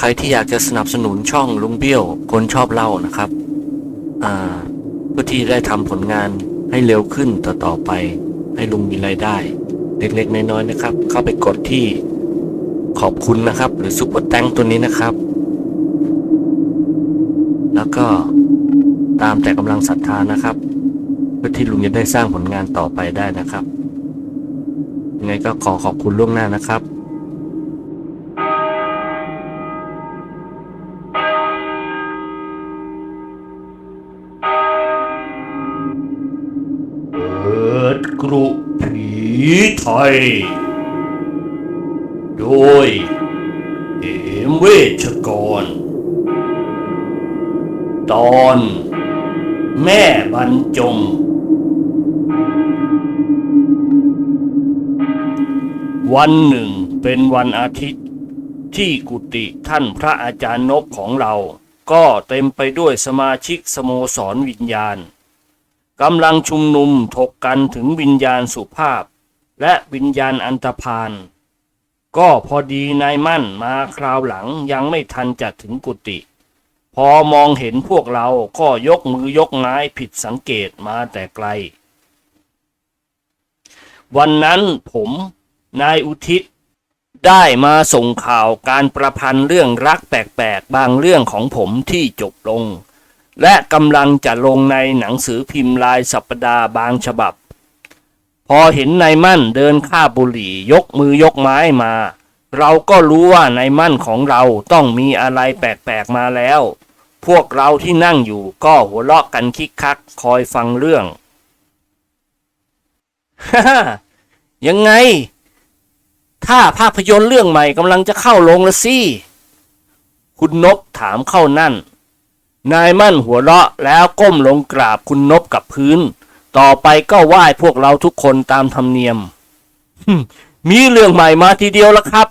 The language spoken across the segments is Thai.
ใครที่อยากจะสนับสนุนช่องลุงเบี้ยว คนชอบเล่านะครับเพื่อที่ได้ทำผลงานให้เร็วขึ้นต่อต่อไป ให้ลุงมีรายได้ เล็กๆน้อยๆนะครับ เข้าไปกดที่ขอบคุณนะครับ หรือซุปเปอร์แตงตัวนี้นะครับ แล้วก็ตามแต่กำลังศรัทธานะครับ เพื่อที่ลุงจะได้สร้างผลงานต่อไปได้นะครับยังไงก็ขอขอบคุณล่วงหน้านะครับ กรุผีไทย โดย เอมเวชกร ตอน แม่บรรจง วันหนึ่งเป็นวันอาทิตย์ ที่กุฏิท่านพระอาจารย์นบของเรา ก็เต็มไปด้วยสมาชิกสโมสรวิญญาณ กำลังชุมนุมถกกันถึงวิญญาณสุภาพ และวิญญาณอันตพาน ก็พอดีนายมั่นมาคราวหลังยังไม่ทันจะถึงกุฏิพอมองเห็นพวกเราก็ยกมือยกไม้ผิดสังเกตมาแต่ไกล วันนั้นผมนายอุทิศได้มาส่งข่าวการประพันธ์เรื่องรักแปลกๆ บางเรื่องของผมที่จบลง และกำลังจะลงในหนังสือพิมพ์ลายสัปดาห์บางฉบับ พอเห็นนายมั่นเดินข้าบุหรี่ยกมือยกไม้มา เราก็รู้ว่านายมั่นของเราต้องมีอะไรแปลกๆมาแล้ว พวกเราที่นั่งอยู่ก็หัวเราะกันคิกคักคอยฟังเรื่องฮ่ายังไง ถ้าภาพยนตร์เรื่องใหม่กำลังจะเข้าโรงละสิ คุณนบถามเข้านั่น นายมั่นหัวเราะแล้วก้มลงกราบคุณนบกับพื้น ต่อไปก็ไหว้พวกเราทุกคนตามธรรมเนียม มีเรื่องใหม่มาทีเดียวล้วครับ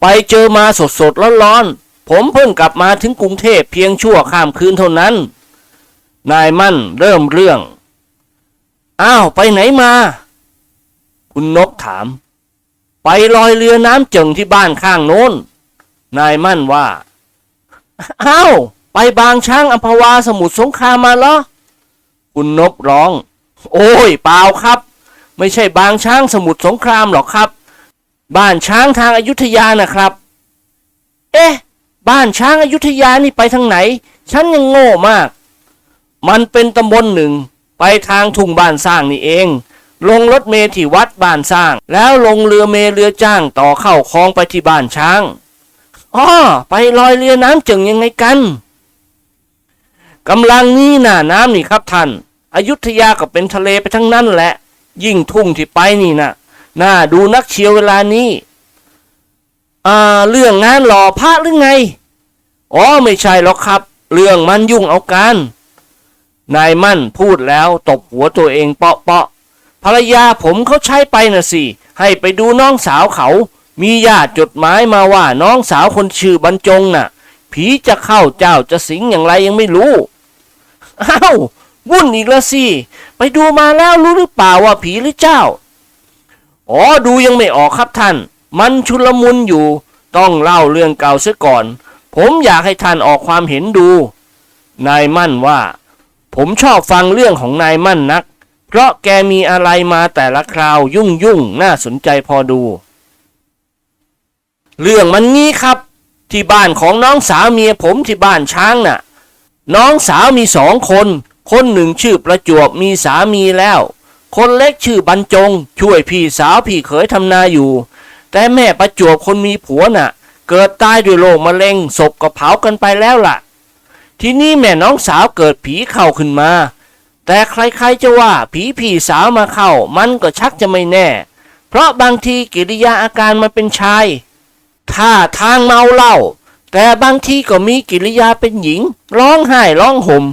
ไปเจอมาสดสดร้อนร้อนๆ ผมเพิ่งกลับมาถึงกรุงเทพเพียงชั่วข้ามคืนเท่านั้น นายมั่นเริ่มเรื่อง อ้าว ไปไหนมา คุณนบถาม ไปลอยเรือน้ำเจิงที่บ้านข้างโน้น นายมั่นว่า อ้าว ไปบางช้างอัมพวาสมุทรสงครามมาเหรอคุณนบร้อง โอ้ยเปล่าครับ ไม่ใช่บางช้างสมุทรสงครามหรอกครับ บ้านช้างทางอายุทยานะครับ เอ๊ะ บ้านช้างอายุทยานี่ไปทางไหน ฉันยังโง่มาก มันเป็นตำบลหนึ่ง ไปทางทุ่งบ้านสร้างนี่เอง ลงรถเมล์ที่วัดบ้านสร้าง แล้วลงเรือเมล์เรือจ้างต่อเข้าคลองไปที่บ้านช้างอ้อไปลอยเรือน้ำจิงยังไงกัน กำลังนี้หน้าน้ำนี่ครับท่านอายุธยาก็เป็นทะเลไปทั้งนั้นแหละ ยิ่งทุ่งที่ไปนี่นะน่าดูนักเชียวเวลานี้อ่าเรื่องงานหล่อพระหรือไงอ๋อไม่ใช่หรอกครับ เรื่องมันยุ่งเอาการนายมั่นพูดแล้วตบหัวตัวเองเปาะเปาะภรรยาผมเขาใช้ไปน่ะสิ ให้ไปดูน้องสาวเขา มีญาติจดหมายมาว่าน้องสาวคนชื่อบรรจงน่ะ ผีจะเข้าเจ้าจะสิงอย่างไรยังไม่รู้ อ้าววุ่นอีกแล้วสิ ไปดูมาแล้วรู้หรือเปล่าว่าผีหรือเจ้า อ๋อดูยังไม่ออกครับท่าน มันชุลมุนอยู่ ต้องเล่าเรื่องเก่าเสียก่อน ผมอยากให้ท่านออกความเห็นดู นายมั่นว่า ผมชอบฟังเรื่องของนายมั่นนัก เพราะแกมีอะไรมาแต่ละคราวยุ่งยุ่งน่าสนใจพอดู เรื่องมันงี้ครับ ที่บ้านของน้องสาวเมียผมที่บ้านช้างน่ะ น้องสาวมีสองคน คนหนึ่งชื่อประจวบมีสามีแล้ว คนเล็กชื่อบรรจง ช่วยพี่สาวพี่เขยทำนาอยู่ แต่แม่ประจวบคนมีผัวน่ะ เกิดตายด้วยโรคมะเร็งศพก็เผากันไปแล้วล่ะ ทีนี้แม่น้องสาวเกิดผีเข้าขึ้นมา แต่ใครๆจะว่าผีพี่สาวมาเข้า มันก็ชักจะไม่แน่ เพราะบางทีกิริยาอาการมันเป็นชายท่าทางเมาเหล้า แต่บางทีก็มีกิริยาเป็นหญิง ร้องไห้ร้องห่ม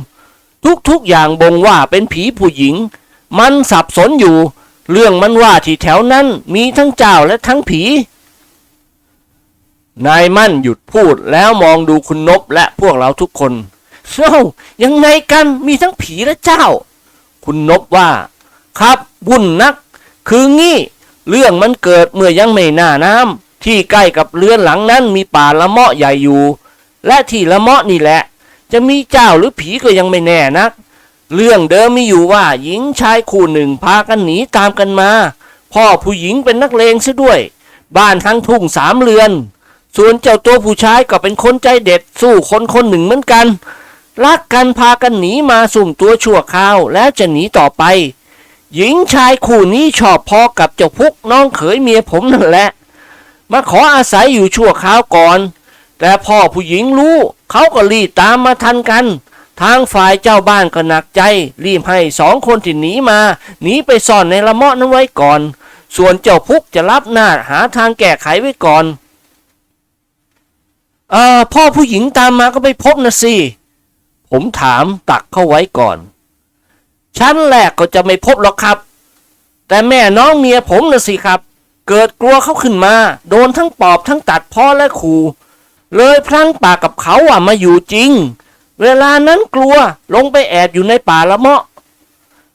ทุกๆอย่างบ่งว่าเป็นผีผู้หญิง มันสับสนอยู่ เรื่องมันว่าที่แถวนั้นมีทั้งเจ้าและทั้งผี นายมั่นหยุดพูดแล้วมองดูคุณนบและพวกเราทุกคนเอ้ายังไงกันมีทั้งผีและเจ้า คุณนบว่า ครับวุ่นนัก คืองี้ เรื่องมันเกิดเมื่อยังไม่หน้าน้ำ ที่ใกล้กับเรือนหลังนั้นมีป่าละเมาะใหญ่อยู่ และที่ละเมาะนี่แหละ จะมีเจ้าหรือผีก็ยังไม่แน่นัก เรื่องเดิมมีอยู่ว่าหญิงชายคู่หนึ่งพากันหนีตามกันมา พ่อผู้หญิงเป็นนักเลงซะด้วย บ้านทั้งทุ่งสามเรือน ส่วนเจ้าตัวผู้ชายก็เป็นคนใจเด็ดสู้คนคนหนึ่งเหมือนกัน รักกันพากันหนีมาสุ่มตัวชั่วคราวแล้วจะหนีต่อไป หญิงชายคู่นี้ชอบพอกับเจ้าพุกน้องเขยเมียผมนั่นแหละ มาขออาศัยอยู่ชั่วคราวก่อน แต่พ่อผู้หญิงรู้เขาก็รีบตามมาทันกัน ทางฝ่ายเจ้าบ้านก็หนักใจ รีบให้สองคนที่หนีมาหนีไปซ่อนในละเมาะนั้นไว้ก่อน ส่วนเจ้าพุกจะรับหน้าหาทางแก้ไขไว้ก่อนเอ่อพ่อผู้หญิงตามมาก็ไปพบนะสิ ผมถามตักเข้าไว้ก่อน ชั้นแรกก็จะไม่พบหรอกครับ แต่แม่น้องเมียผมนะสิครับ เกิดกลัวเขาขึ้นมา โดนทั้งปอบทั้งตัดพ่อและขู่เลยพลั้งปากกับเขาว่ามาอยู่จริง เวลานั้นกลัวลงไปแอบอยู่ในป่าละเมาะ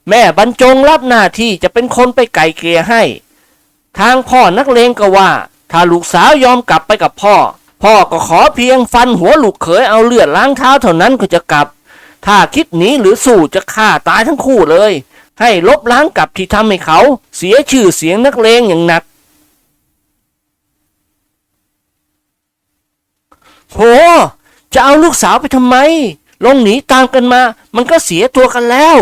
แม่บรรจงรับหน้าที่จะเป็นคนไปไก่เกลี่ยให้ ทางพ่อนักเลงก็ว่า ถ้าลูกสาวยอมกลับไปกับพ่อ พ่อก็ขอเพียงฟันหัวลูกเขยเอาเลือดล้างเท้าเท่านั้นก็จะกลับ ถ้าคิดหนีหรือสู้จะฆ่าตายทั้งคู่เลย ให้ลบล้างกับที่ทำให้เขา เสียชื่อเสียงนักเลงอย่างหนัก โห จะเอาลูกสาวไปทำไม ลงหนีตามกันมา มันก็เสียตัวกันแล้ว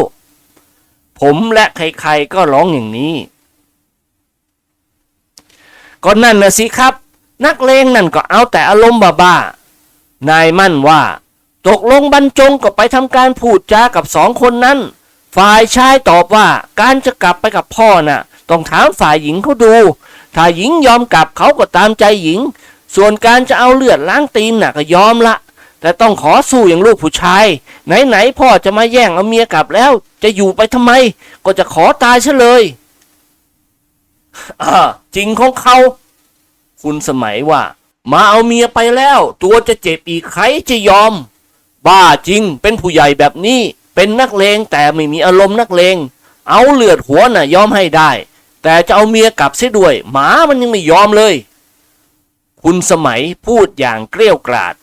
ผมและใครๆก็ร้องอย่างนี้ ก็นั่นนะสิครับ นักเลงนั่นก็เอาแต่อารมณ์บ้าๆ นายมั่นว่า ตกลงบรรจงก็ไปทำการพูดจากับสองคนนั้น ฝ่ายชายตอบว่าการจะกลับไปกับพ่อน่ะ ต้องถามฝ่ายหญิงเขาดู ถ้าหญิงยอมกลับเขาก็ตามใจหญิง ส่วนการจะเอาเลือดล้างตีนน่ะก็ยอมละ แต่ต้องขอสู้อย่างลูกผู้ชาย ไหนๆพ่อจะมาแย่งเอาเมียกลับแล้ว จะอยู่ไปทำไม ก็จะขอตายซะเลยอ่าจริงของเขา คุณสมัยว่า มาเอาเมียไปแล้ว ตัวจะเจ็บอีกใครจะยอม บ้าจริงเป็นผู้ใหญ่แบบนี้ เป็นนักเลงแต่ไม่มีอารมณ์นักเลง เอาเลือดหัวน่ะยอมให้ได้ แต่จะเอาเมียกลับเสียด้วย หมามันยังไม่ยอมเลย คุณสมัยพูดอย่างเกลี้ยกราด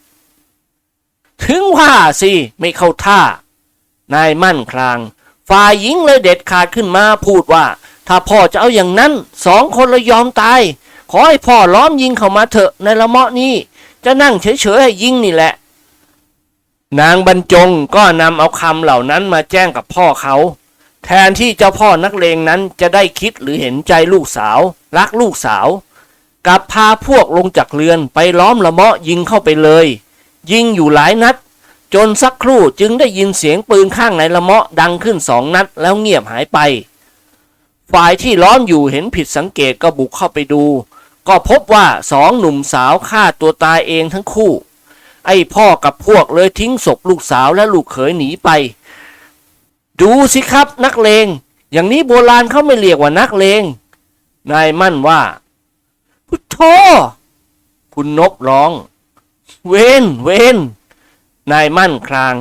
ถึงว่าสิ ไม่เข้าท่า นายมั่นคลาง ฝ่ายหญิงเลยเด็ดขาดขึ้นมาพูดว่า ถ้าพ่อจะเอาอย่างนั้น สองคนเลยยอมตาย ขอให้พ่อล้อมยิงเข้ามาเถอะในละเมาะนี้ จะนั่งเฉยๆให้ยิงนี่แหละ นางบรรจงก็นำเอาคำเหล่านั้นมาแจ้งกับพ่อเขาแทนที่เจ้าพ่อนักเลงนั้นจะได้คิดหรือเห็นใจลูกสาว รักลูกสาว กลับพาพวกลงจากเรือนไปล้อมละเมาะยิงเข้าไปเลย ยิงอยู่หลายนัด จนสักครู่จึงได้ยินเสียงปืนข้างในละเมาะดังขึ้นสองนัดแล้วเงียบหายไป ฝ่ายที่ล้อมอยู่เห็นผิดสังเกตก็บุกเข้าไปดู ก็พบว่าสองหนุ่มสาวฆ่าตัวตายเองทั้งคู่ ไอ้พ่อกับพวกเลยทิ้งศพลูกสาวและลูกเขยหนีไป ดูสิครับนักเลง อย่างนี้โบราณเขาไม่เรียกว่านักเลงนายมั่นว่า พุทโธคุณนบร้อง เวนเวนนายมั่นคราง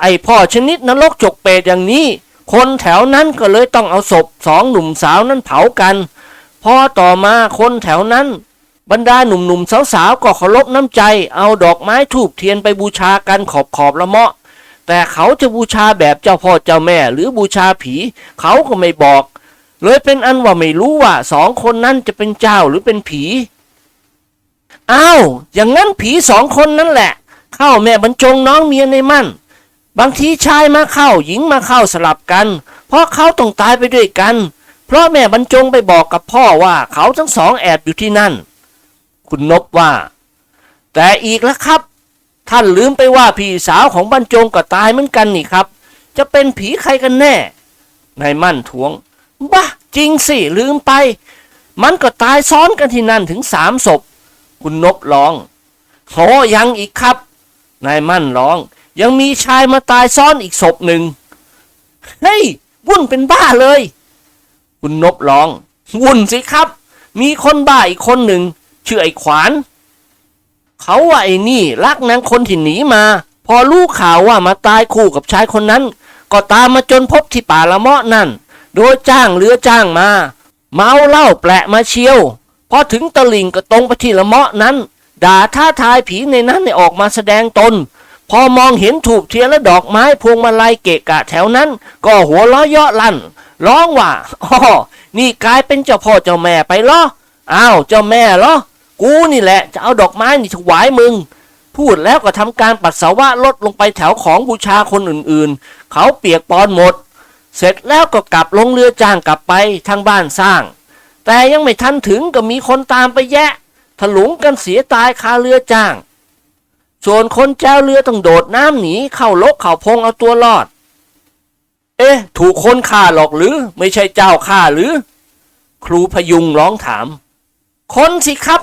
ไอพ่อชนิดนรกจกเปรตอย่างนี้ คนแถวนั้นก็เลยต้องเอาศพสองหนุ่มสาวนั้นเผากัน พอต่อมาคนแถวนั้น บรรดาหนุ่มๆสาวๆก็เคารพน้ำใจ เอาดอกไม้ถูกเทียนไปบูชากันขอบขอบละเมาะ แต่เขาจะบูชาแบบเจ้าพ่อเจ้าแม่ หรือบูชาผี เขาก็ไม่บอก เลยเป็นอันว่าไม่รู้ว่าสองคนนั้นจะเป็นเจ้าหรือเป็นผีอ้าวอย่างนั้นผีสองคนนั่นแหละ เข้าแม่บรรจงน้องเมียในมั่น บางทีชายมาเข้าหญิงมาเข้าสลับกัน เพราะเขาต้องตายไปด้วยกัน เพราะแม่บรรจงไปบอกกับพ่อว่าเขาทั้งสองแอบอยู่ที่นั่น คุณนบว่า แต่อีกแล้วครับ ท่านลืมไปว่าพี่สาวของบรรจงก็ตายเหมือนกันนี่ครับ จะเป็นผีใครกันแน่นายมั่นทวง บ้าจริงสิ ลืมไป มันก็ตายซ้อนกันที่นั่นถึงสามศพ คุณนบร้องโหยังอีกครับ นายมั่นร้อง ยังมีชายมาตายซ้อนอีกศพหนึ่ง เฮ้ย วุ่นเป็นบ้าเลย คุณนบร้อง วุ่นสิครับ มีคนบ้าอีกคนหนึ่งชื่อไอ้ขวาน เขาว่าไอ้นี่รักนางคนที่หนีมา พอรู้ข่าวว่ามาตายคู่กับชายคนนั้น ก็ตามมาจนพบที่ป่าละเมาะนั่น โดยจ้างเรือจ้างมา เมาเหล้าแปลกมาเชียวพอถึงตะลิ่งก็ตรงไปที่ละเมาะนั้น ด่าท้าทายผีในนั้นให้ออกมาแสดงตน พอมองเห็นถูกเทียนและดอกไม้พวงมาลัยเกะกะแถวนั้น ก็หัวล้อเยาะลั่น ร้องว่าอ๋อนี่กลายเป็นเจ้าพ่อเจ้าแม่ไปเหรออ้าวเจ้าแม่เหรอกูนี่แหละจะเอาดอกไม้นี่ถวายมึง พูดแล้วก็ทำการปัสสาวะลดลงไปแถวของบูชาคนอื่นๆ เขาเปียกปอนหมด เสร็จแล้วก็กลับลงเรือจ้างกลับไปทางบ้านสร้าง แต่ยังไม่ทันถึงก็มีคนตามไปแยะ ถลุงกันเสียตายคาเรือจ้าง ส่วนคนเจ้าเรือต้องโดดน้ำหนีเข้าลกเข่าพงเอาตัวรอด เอ๊ะ ถูกคนฆ่าหรอกหรือไม่ใช่เจ้าฆ่าหรือ ครูพยุงร้องถาม คนสิครับ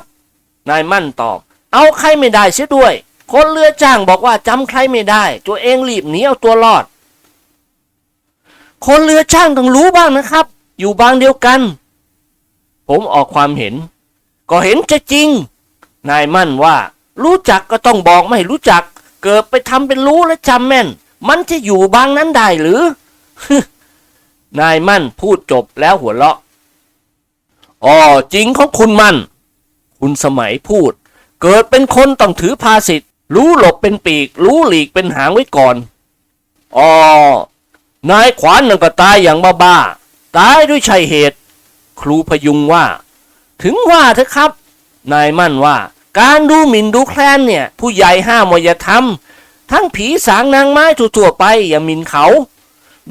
นายมั่นตอบ เอาใครไม่ได้เสียด้วย คนเรือจ้างบอกว่าจำใครไม่ได้ ตัวเองรีบหนีเอาตัวรอด คนเรือจ้างต้องรู้บ้างนะครับ อยู่บางเดียวกัน ผมออกความเห็น ก็เห็นจะจริง นายมั่นว่า รู้จักก็ต้องบอกไม่รู้จัก เกิดไปทำเป็นรู้และจำแม่น มันจะอยู่บางนั้นได้หรือนายมั่นพูดจบแล้วหัวเราะอ๋อจริงของคุณมั่น คุณสมัยพูด เกิดเป็นคนต้องถือภาสิทธิ์รู้หลบเป็นปีก รู้หลีกเป็นหางไว้ก่อนอ๋อ นายขวานนั่นก็ตายอย่างบ้าๆตายด้วยชัยเหตุ ครูพยุงว่า ถึงว่าเถอะครับ นายมั่นว่า การดูหมิ่นดูแคลนเนี่ย ผู้ใหญ่ห้ามว่าอย่าทำทั้งผีสางนางไม้ทั่วๆไปอย่าหมิ่นเขา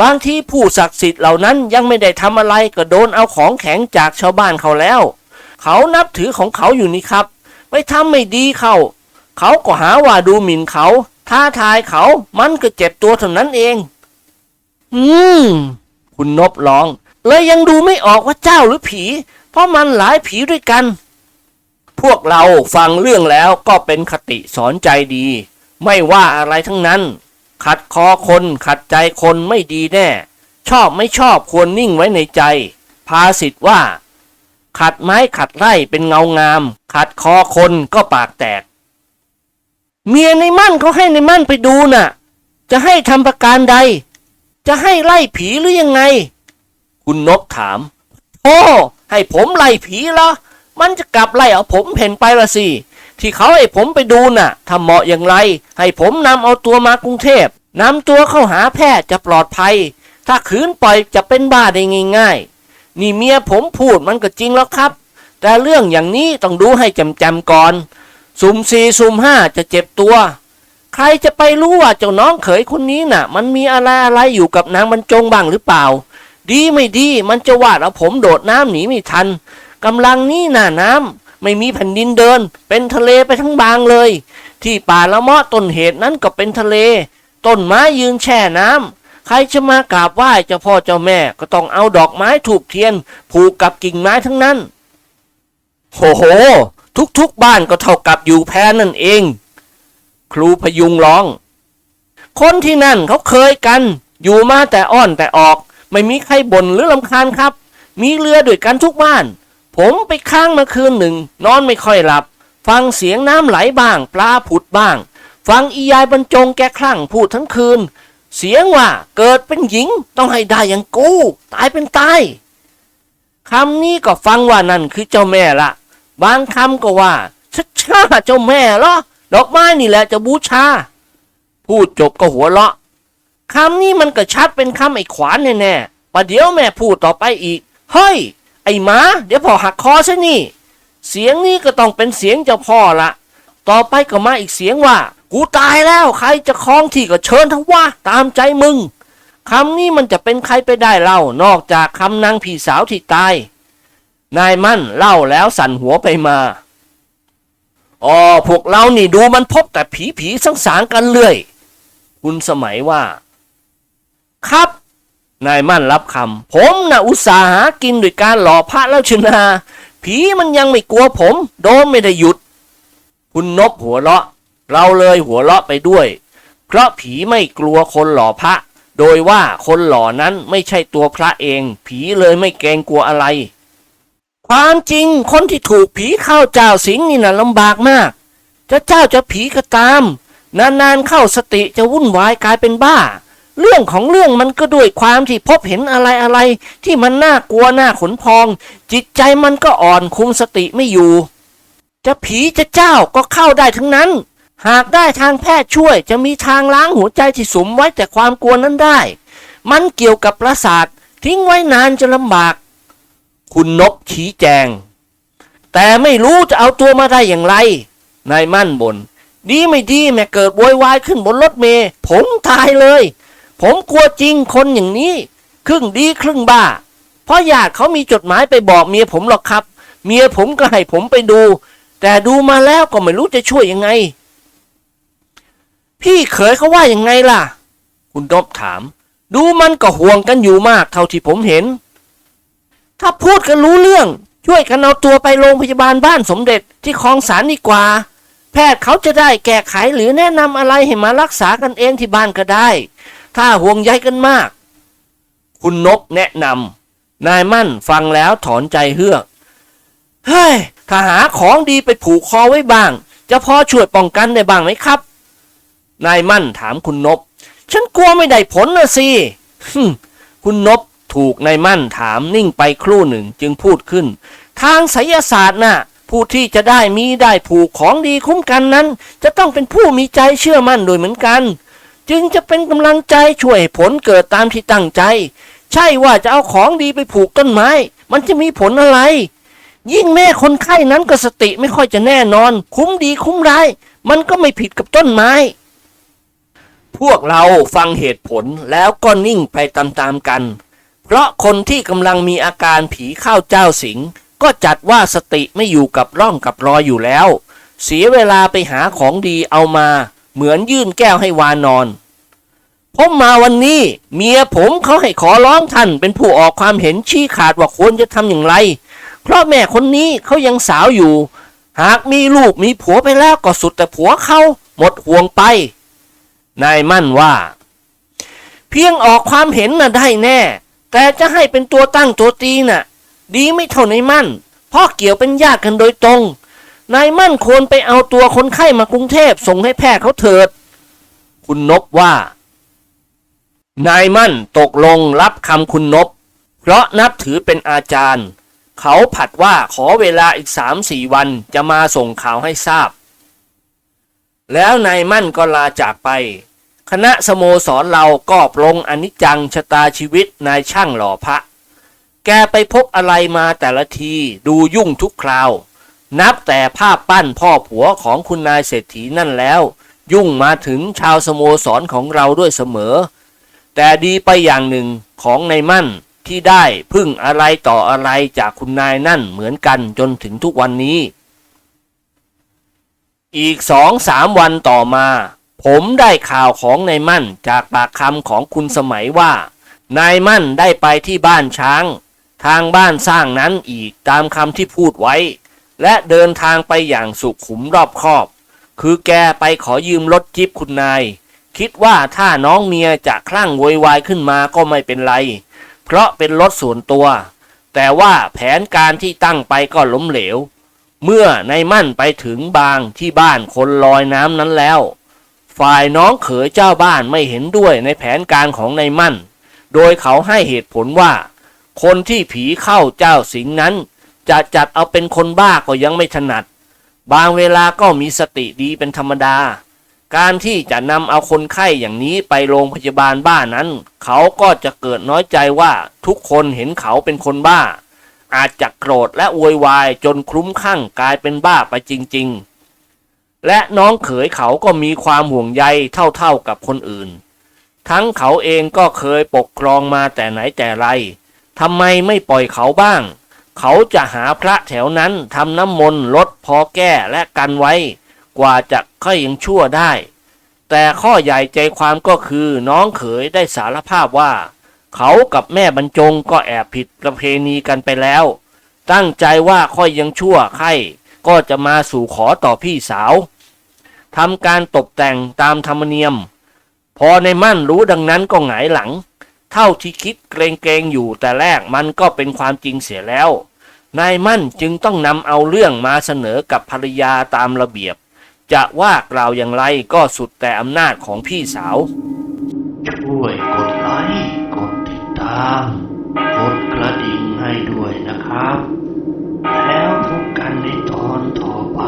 บางทีผู้ศักดิ์สิทธิ์เหล่านั้นยังไม่ได้ทำอะไรก็โดนเอาของแข็งจากชาวบ้านเขาแล้ว เขานับถือของเขาอยู่นี่ครับ ไปทำไม่ดีเข้าเขาก็หาว่าดูหมิ่นเขาท้าทายเขามันก็เจ็บตัวเท่านั้นเอง อืม คุณนบร้อง เลยยังดูไม่ออกว่าเจ้าหรือผี เพราะมันหลายผีด้วยกัน พวกเราฟังเรื่องแล้วก็เป็นคติสอนใจดี ไม่ว่าอะไรทั้งนั้น ขัดคอคนขัดใจคนไม่ดีแน่ ชอบไม่ชอบควรนิ่งไว้ในใจ ภาษิตว่า ขัดไม้ขัดไร่เป็นเงางาม ขัดคอคนก็ปากแตก เมียในมั่นเขาให้ในมั่นไปดูน่ะ จะให้ทำประการใด จะให้ไล่ผีหรือยังไง คุณนบถามโอ้ให้ผมไล่ผีเหรอมันจะกลับไล่เอาผมเพ่นไปละสิ ที่เขาให้ผมไปดูน่ะถ้าเหมาะอย่างไร ให้ผมนำเอาตัวมากรุงเทพนำตัวเข้าหาแพทย์จะปลอดภัย ถ้าขืนปล่อยจะเป็นบ้าได้ง่ายๆ นี่เมียผมพูดมันก็จริงแล้วครับ แต่เรื่องอย่างนี้ต้องดูให้จำๆก่อน สุ่มสี่สุ่มห้าจะเจ็บตัว ใครจะไปรู้ว่าเจ้าน้องเขยคนนี้น่ะ มันมีอะไรอะไรอยู่กับนางบรรจงบ้างหรือเปล่า ดีไม่ดีมันจะวาดเอาผมโดดน้ำหนีไม่ทันกำลังนี่หน้าน้ำไม่มีแผ่นดินเดิน เป็นทะเลไปทั้งบางเลย ที่ป่าละเมาะต้นเหตุนั้นก็เป็นทะเล ต้นไม้ยืนแช่น้ำใครจะมากราบไหว้เจ้าพ่อเจ้าแม่ก็ต้องเอาดอกไม้ถูกเทียน ผูกกับกิ่งไม้ทั้งนั้นโหโห ทุกๆบ้านก็เท่ากับอยู่แพ้นั่นเอง ครูพยุงร้อง คนที่นั่นเขาเคยกัน อยู่มาแต่อ้อนแต่ออก ไม่มีใครบ่นหรือลำคาญครับ มีเรือด้วยกันทุกบ้าน ผมไปค้างมาคืนหนึ่ง นอนไม่ค่อยหลับ ฟังเสียงน้ำไหลบ้าง ปลาผุดบ้าง ฟังอียายบรรจงแกคลั่งพูดทั้งคืน เสียงว่าเกิดเป็นหญิงต้องให้ได้อย่างกูตายเป็นตายคำนี้ก็ฟังว่านั่นคือเจ้าแม่ละบางคำก็ว่าชัดชาเจ้าแม่เหรอ ดอกไม้นี่แหละจะบูชา พูดจบก็หัวเราะคำนี้มันก็ชัดเป็นคำไอ้ขวานแน่ๆประเดี๋ยวแม่พูดต่อไปอีก เฮ้ย ไอ้หมา เดี๋ยวพ่อหักคอซะนี่ เสียงนี้ก็ต้องเป็นเสียงเจ้าพ่อละต่อไปก็มาอีกเสียงว่า กูตายแล้วใครจะคล้องที่ก็เชิญทั้งว่าตามใจมึงคำนี้มันจะเป็นใครไปได้เล่านอกจากคำนางพี่สาวที่ตาย นายมั่นเล่าแล้วสั่นหัวไปมา อ๋อพวกเรานี่ดูมันพบแต่ผีผีสังสางกันเรื่อย คุณสมัยว่า ครับ นายมั่นรับคำผมนะอุตสาหากินด้วยการหล่อพระแล้วชนา ผีมันยังไม่กลัวผม โดนไม่ได้หยุด คุณนบหัวเราะ เราเลยหัวเราะไปด้วย เพราะผีไม่กลัวคนหล่อพระ โดยว่าคนหล่อนั้นไม่ใช่ตัวพระเอง ผีเลยไม่เกรงกลัวอะไร ความจริงคนที่ถูกผีเข้าเจ้าสิงนี่นะลำบากมาก จะเจ้าจะผีก็ตาม นานๆเข้าสติจะวุ่นวายกลายเป็นบ้า เรื่องของเรื่องมันก็ด้วยความที่พบเห็นอะไรอะไรๆที่มันน่ากลัวน่าขนพอง จิตใจมันก็อ่อนคุมสติไม่อยู่ จะผีจะเจ้าก็เข้าได้ทั้งนั้น หากได้ทางแพทย์ช่วย จะมีทางล้างหัวใจที่สมไว้แต่ความกลัวนั้นได้ มันเกี่ยวกับประสาททิ้งไว้นานจะลำบาก คุณนบชี้แจง แต่ไม่รู้จะเอาตัวมาได้อย่างไร นายมั่นบน ดีไม่ดีแม่เกิดโวยวายขึ้นบนรถเมย์ผมตายเลย ผมกลัวจริงคนอย่างนี้ ครึ่งดีครึ่งบ้า เพราะญาติเขามีจดหมายไปบอกเมียผมหรอกครับ เมียผมก็ให้ผมไปดู แต่ดูมาแล้วก็ไม่รู้จะช่วยยังไง พี่เขยเขาว่ายังไงล่ะ คุณนบถาม ดูมันก็ห่วงกันอยู่มากเท่าที่ผมเห็น ถ้าพูดกันรู้เรื่อง ช่วยกันเอาตัวไปโรงพยาบาลบ้านสมเด็จที่คลองสารดีกว่า แพทย์เขาจะได้แก้ไขหรือแนะนำอะไรให้มารักษากันเองที่บ้านก็ได้ ถ้าห่วงใยกันมาก คุณนบแนะนำนายมั่นฟังแล้วถอนใจเฮือกเฮ้ยถ้าหาของดีไปผูกคอไว้บ้าง จะพอช่วยป้องกันได้บ้างไหมครับ นายมั่นถามคุณนบ ฉันกลัวไม่ได้ผลนะสิคุณนบ ถูกนายมั่นถามนิ่งไปครู่หนึ่งจึงพูดขึ้น ทางไสยศาสตร์น่ะผู้ที่จะได้มีได้ผูกของดีคุ้มกันนั้น จะต้องเป็นผู้มีใจเชื่อมั่นโดยเหมือนกัน จึงจะเป็นกำลังใจช่วยผลเกิดตามที่ตั้งใจ ใช่ว่าจะเอาของดีไปผูกต้นไม้ มันจะมีผลอะไร ยิ่งแม่คนไข้นั้นก็สติไม่ค่อยจะแน่นอน คุ้มดีคุ้มร้าย มันก็ไม่ผิดกับต้นไม้ พวกเราฟังเหตุผลแล้วก็นิ่งไปตามๆกัน เพราะคนที่กำลังมีอาการผีเข้าเจ้าสิง ก็จัดว่าสติไม่อยู่กับร่องกับรอยอยู่แล้ว เสียเวลาไปหาของดีเอามา เหมือนยื่นแก้วให้วานอน ผมมาวันนี้ เมียผมเขาให้ขอร้องท่านเป็นผู้ออกความเห็นชี้ขาดว่าควรจะทำอย่างไร เพราะแม่คนนี้เขายังสาวอยู่ หากมีลูกมีผัวไปแล้วก็สุดแต่ผัวเขาหมดห่วงไป นายมั่นว่า เพียงออกความเห็นน่ะได้แน่ แต่จะให้เป็นตัวตั้งตัวตีน่ะ ดีไม่เท่านายมั่น เพราะเกี่ยวเป็นญาติกันโดยตรง นายมั่นควรไปเอาตัวคนไข้มากรุงเทพส่งให้แพทย์เขาเถิด คุณนบว่า นายมั่นตกลงรับคำคุณนบ เพราะนับถือเป็นอาจารย์ เขาผัดว่าขอเวลาอีกสามสี่วันจะมาส่งข่าวให้ทราบ แล้วนายมั่นก็ลาจากไป คณะสโมสรเราก็ปลงอนิจจังชะตาชีวิตนายช่างหล่อพระ แกไปพบอะไรมาแต่ละทีดูยุ่งทุกคราว นับแต่ภาพปั้นพ่อผัวของคุณนายเศรษฐีนั่นแล้ว ยุ่งมาถึงชาวสโมสรของเราด้วยเสมอ แต่ดีไปอย่างหนึ่งของนายมั่นที่ได้พึ่งอะไรต่ออะไรจากคุณนายนั่นเหมือนกันจนถึงทุกวันนี้ อีกสองสามวันต่อมา ผมได้ข่าวของนายมั่นจากปากคำของคุณสมัยว่า นายมั่นได้ไปที่บ้านช้าง ทางบ้านสร้างนั้นอีกตามคำที่พูดไว้ และเดินทางไปอย่างสุขุมรอบคอบ คือแกไปขอยืมรถจิบคุณนาย คิดว่าถ้าน้องเมียจะคลั่งโวยวายขึ้นมาก็ไม่เป็นไร เพราะเป็นรถส่วนตัว แต่ว่าแผนการที่ตั้งไปก็ล้มเหลว เมื่อนายมั่นไปถึงบางที่บ้านคนลอยน้ำนั้นแล้ว ฝ่ายน้องเขยเจ้าบ้านไม่เห็นด้วยในแผนการของนายมั่น โดยเขาให้เหตุผลว่า คนที่ผีเข้าเจ้าสิงนั้น จะจัดเอาเป็นคนบ้าก็ยังไม่ถนัด บางเวลาก็มีสติดีเป็นธรรมดา การที่จะนำเอาคนไข้อย่างนี้ไปโรงพยาบาลบ้านั้น เขาก็จะเกิดน้อยใจว่าทุกคนเห็นเขาเป็นคนบ้า อาจจะโกรธและโวยวายจนคลุ้มคลั่งกลายเป็นบ้าไปจริง ๆ และน้องเขยเขาก็มีความห่วงใยเท่าๆกับคนอื่น ทั้งเขาเองก็เคยปกครองมาแต่ไหนแต่ไรทำไมไม่ปล่อยเขาบ้าง เขาจะหาพระแถวนั้นทำน้ำมนต์ลดพอแก้และกันไว้ กว่าจะค่อยยังชั่วได้ แต่ข้อใหญ่ใจความก็คือน้องเขยได้สารภาพว่า เขากับแม่บรรจงก็แอบผิดประเพณีกันไปแล้ว ตั้งใจว่าค่อยยังชั่วไข้ก็จะมาสู่ขอต่อพี่สาว ทำการตกแต่งตามธรรมเนียม พอในมั่นรู้ดังนั้นก็หงายหลัง เท่าที่คิดเกรงๆอยู่แต่แรกมันก็เป็นความจริงเสียแล้ว นายมั่นจึงต้องนำเอาเรื่องมาเสนอกับภรรยาตามระเบียบ จะว่ากล่าวอย่างไรก็สุดแต่อำนาจของพี่สาว ช่วยกดไลค์กดติดตามกดกระดิ่งให้ด้วยนะครับ แล้วพบกันในตอนต่อไป